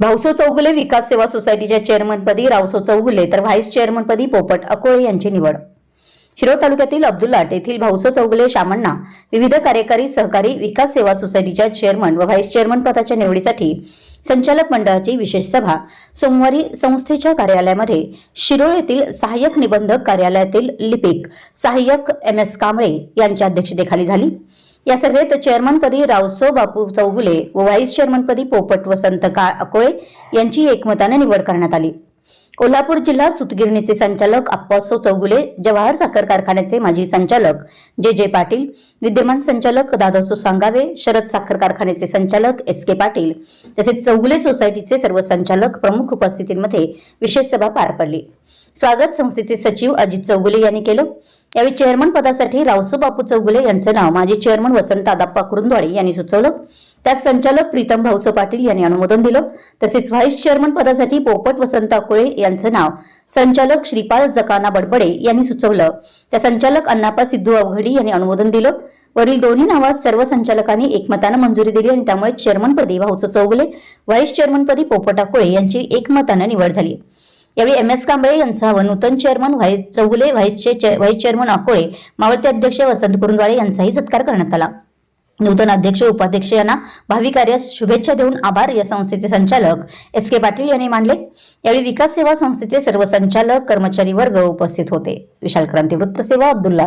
भाऊसो चौगुले विकास सेवा सोसायटीच्या चेअरमनपदी रावसो चौगुले तर व्हाईस चेअरमनपदी पोपट अकोळे यांची निवड. शिरोळ तालुक्यातील अब्दुल्लाट येथील भाऊसो चौगुले शामांना विविध कार्यकारी सहकारी विकास सेवा सोसायटीच्या चेअरमन व व्हाईस चेअरमन पदाच्या निवडीसाठी संचालक मंडळाची विशेष सभा सोमवारी संस्थेच्या कार्यालयामध्ये शिरोळ येथील सहाय्यक निबंधक कार्यालयातील लिपिक सहाय्यक एम एस कांबळे यांच्या अध्यक्षतेखाली झाली. या सभेत चेअरमनपदी रावसो बापू चौगुले व व्हाईस चेअरमनपदी पोपट वसंत काळ अकोळे यांची एकमताने निवड करण्यात आली. कोल्हापूर जिल्हा सुतगिरणीचे संचालक अप्पासो चौगुले जवाहर साखर कारखान्याचे माजी संचालक जे जे पाटील विद्यमान संचालक दादासो सांगावे शरद साखर कारखान्याचे संचालक एस के पाटील तसेच चौगुले सोसायटीचे सर्व संचालक प्रमुख उपस्थितींमध्ये विशेष सभा पार पडली. स्वागत संस्थेचे सचिव अजित चौगुले यांनी केलं. यावेळी चेअरमन पदासाठी रावसो बापू चौगुले यांचं नाव माजी चेअरमन वसंत आदाप्पा कुरुंदवाडे यांनी सुचवलं. त्यास संचालक प्रीतम भाऊसो पाटील यांनी अनुमोदन दिलं. तसेच व्हाईस चेअरमन पदासाठी पोपट वसंत अकोळे यांचं नाव संचालक श्रीपाल जकाना बडबडे यांनी सुचवलं. त्या संचालक अण्णापा सिद्धू अवघडी यांनी अनुमोदन दिलं. वरील दोन्ही नावास सर्व संचालकांनी एकमतानं मंजुरी दिली आणि त्यामुळे चेअरमनपदी भाऊसो चौगुले व्हाईस चेअरमनपदी पोपट अकोळे यांची एकमतानं निवड झाली. यावेळी एम एस कांबळे यांचा नूतन चेअरमन व्हाईस चौगुले व्हाईसचे व्हाईस चेअरमन अकोळे मावळते अध्यक्ष वसंत कुरुंदवाळे यांचाही सत्कार करण्यात आला. नूतन अध्यक्ष उपाध्यक्ष यांना भावी कार्यास शुभेच्छा देऊन आभार या संस्थेचे संचालक एस के पाटील यांनी मानले. यावेळी विकास सेवा संस्थेचे सर्व संचालक कर्मचारी वर्ग उपस्थित होते. विशाल क्रांती वृत्तसेवा अब्दुल्ला